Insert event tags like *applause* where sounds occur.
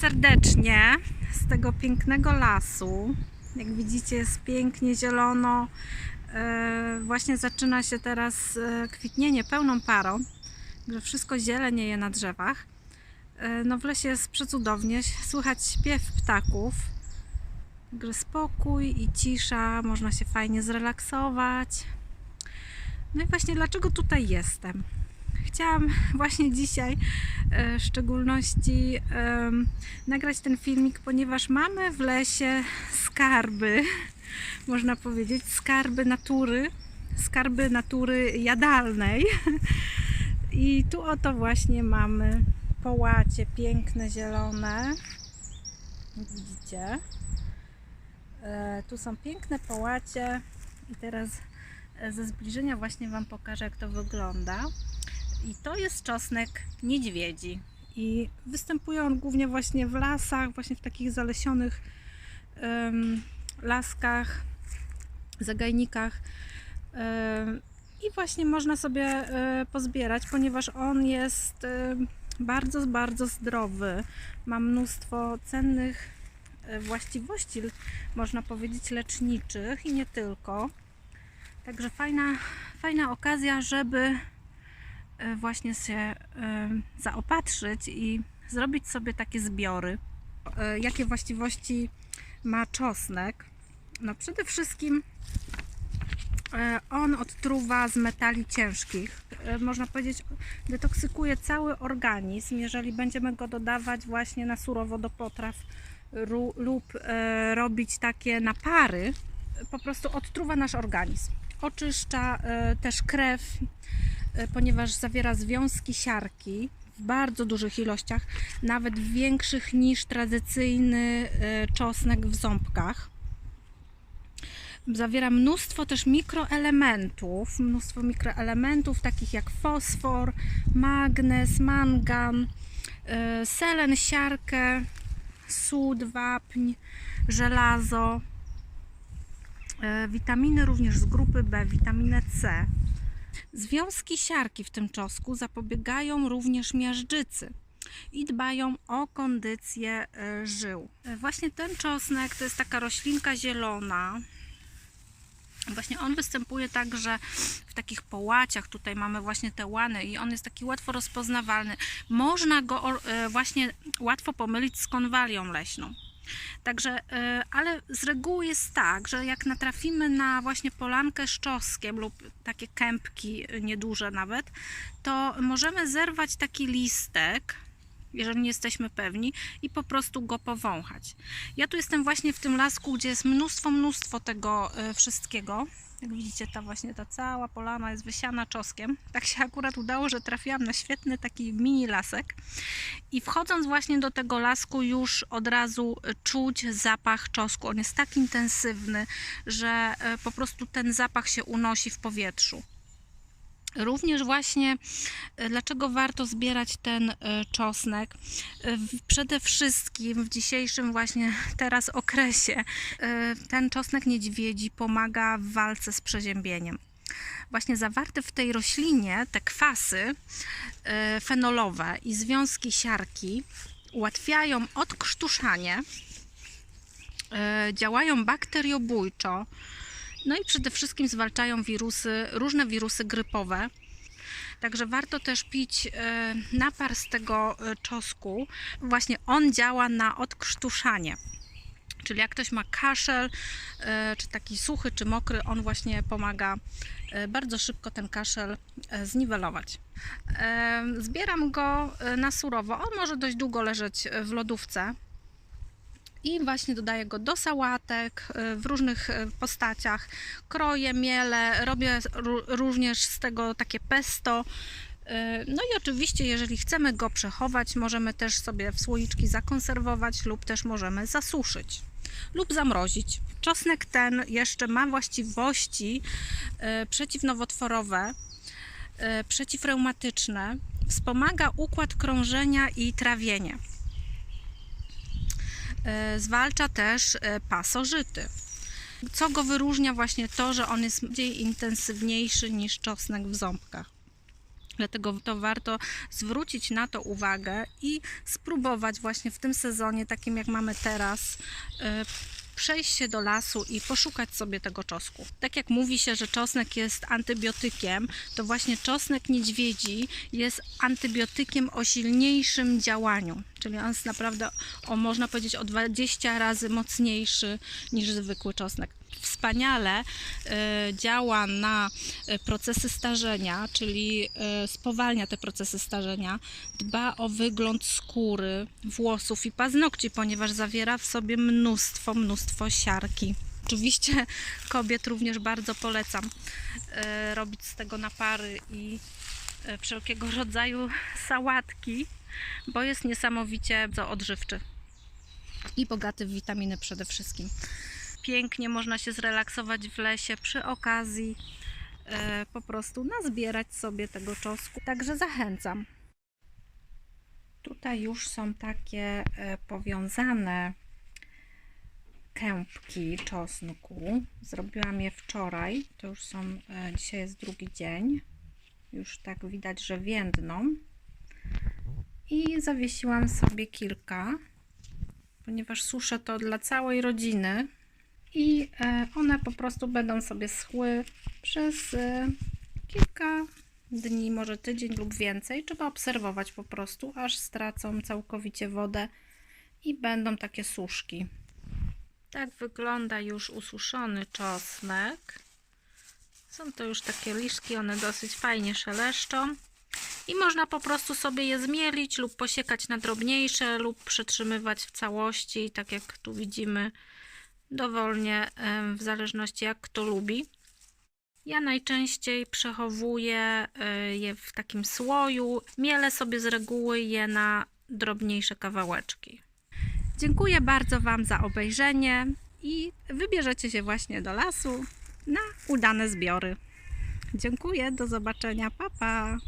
serdecznie z tego pięknego lasu. Jak widzicie, jest pięknie zielono. E, Właśnie zaczyna się teraz e, kwitnienie pełną parą, że wszystko zielenieje na drzewach. E, No w lesie jest przecudownie, słychać śpiew ptaków. Także spokój i cisza, można się fajnie zrelaksować. No i właśnie dlaczego tutaj jestem? Chciałam właśnie dzisiaj e, w szczególności nagrać ten filmik, ponieważ mamy w lesie skarby, *laughs* można powiedzieć, skarby natury, skarby natury jadalnej. *laughs* I tu oto właśnie mamy połacie piękne, zielone. Widzicie. E, Tu są piękne połacie i teraz e, ze zbliżenia właśnie Wam pokażę, jak to wygląda. I to jest czosnek niedźwiedzi. I występuje on głównie właśnie w lasach, właśnie w takich zalesionych laskach, zagajnikach. I właśnie można sobie e, pozbierać, ponieważ on jest bardzo, bardzo zdrowy. Ma mnóstwo cennych e, właściwości, można powiedzieć, leczniczych i nie tylko. Także fajna, fajna okazja, żeby właśnie się e, zaopatrzyć i zrobić sobie takie zbiory. E, Jakie właściwości ma czosnek? No przede wszystkim e, on odtruwa z metali ciężkich. E, Można powiedzieć, detoksykuje cały organizm, jeżeli będziemy go dodawać właśnie na surowo do potraw lub e, robić takie napary, po prostu odtruwa nasz organizm. Oczyszcza e, też krew, e, ponieważ zawiera związki siarki w bardzo dużych ilościach, nawet większych niż tradycyjny e, czosnek w ząbkach. Zawiera mnóstwo też mikroelementów, mnóstwo mikroelementów takich jak fosfor, magnez, mangan, selen, siarkę, sód, wapń, żelazo, witaminy również z grupy B, witaminę C. Związki siarki w tym czosnku zapobiegają również miażdżycy i dbają o kondycję e, żył. E, Właśnie ten czosnek to jest taka roślinka zielona. Właśnie on występuje także w takich połaciach. Tutaj mamy właśnie te łany i on jest taki łatwo rozpoznawalny. Można go e, właśnie łatwo pomylić z konwalią leśną. Także, e, ale z reguły jest tak, że jak natrafimy na właśnie polankę z czosnkiem lub takie kępki e, nieduże nawet, to możemy zerwać taki listek, jeżeli nie jesteśmy pewni, i po prostu go powąchać. Ja tu jestem właśnie w tym lasku, gdzie jest mnóstwo, mnóstwo tego e, wszystkiego. Jak widzicie, ta właśnie ta cała polana jest wysiana czosnkiem. Tak się akurat udało, że trafiłam na świetny taki mini lasek. I wchodząc właśnie do tego lasku, już od razu czuć zapach czosnku. On jest tak intensywny, że e, po prostu ten zapach się unosi w powietrzu. Również właśnie e, dlaczego warto zbierać ten e, czosnek? E, Przede wszystkim w dzisiejszym właśnie *laughs* teraz okresie ten czosnek niedźwiedzi pomaga w walce z przeziębieniem. Właśnie zawarte w tej roślinie te kwasy fenolowe i związki siarki ułatwiają odkrztuszanie, działają bakteriobójczo, no i przede wszystkim zwalczają wirusy, różne wirusy grypowe. Także warto też pić e, napar z tego e, czosnku. Właśnie on działa na odkrztuszanie. Czyli jak ktoś ma kaszel, e, czy taki suchy, czy mokry, on właśnie pomaga bardzo szybko ten kaszel zniwelować. Zbieram go na surowo. On może dość długo leżeć w lodówce. I właśnie dodaję go do sałatek e, w różnych e, postaciach. Kroję, mielę, robię ró- również z tego takie pesto. E, No i oczywiście, jeżeli chcemy go przechować, możemy też sobie w słoiczki zakonserwować lub też możemy zasuszyć lub zamrozić. Czosnek ten jeszcze ma właściwości przeciwnowotworowe, przeciwreumatyczne, wspomaga układ krążenia i trawienie. E, Zwalcza też e, pasożyty. Co go wyróżnia właśnie to, że on jest bardziej intensywniejszy niż czosnek w ząbkach. Dlatego to warto zwrócić na to uwagę i spróbować właśnie w tym sezonie, takim jak mamy teraz, e, przejść się do lasu i poszukać sobie tego czosnku. Tak jak mówi się, że czosnek jest antybiotykiem, to właśnie czosnek niedźwiedzi jest antybiotykiem o silniejszym działaniu. Czyli on jest naprawdę, o, można powiedzieć, o 20 razy mocniejszy niż zwykły czosnek. Wspaniale e, działa na e, procesy starzenia, czyli e, spowalnia te procesy starzenia, dba o wygląd skóry, włosów i paznokci, ponieważ zawiera w sobie mnóstwo, mnóstwo siarki. Oczywiście kobiet również bardzo polecam robić z tego napary i wszelkiego rodzaju sałatki, bo jest niesamowicie odżywczy i bogaty w witaminy przede wszystkim. Pięknie można się zrelaksować w lesie przy okazji e, po prostu nazbierać sobie tego czosnku. Także zachęcam. Tutaj już są takie e, powiązane kępki czosnku. Zrobiłam je wczoraj. To już są, e, dzisiaj jest drugi dzień. Już tak widać, że więdną. I zawiesiłam sobie kilka, ponieważ suszę to dla całej rodziny. I e, one po prostu będą sobie schły przez e, kilka dni, może tydzień lub więcej. Trzeba obserwować po prostu, aż stracą całkowicie wodę i będą takie suszki. Tak wygląda już ususzony czosnek. Są to już takie liszki, one dosyć fajnie szeleszczą. I można po prostu sobie je zmielić lub posiekać na drobniejsze lub przetrzymywać w całości, tak jak tu widzimy, dowolnie, w zależności jak kto lubi. Ja najczęściej przechowuję y, je w takim słoju. Mielę sobie z reguły je na drobniejsze kawałeczki. Dziękuję bardzo Wam za obejrzenie i wybierzecie się właśnie do lasu na udane zbiory. Dziękuję, do zobaczenia, pa pa!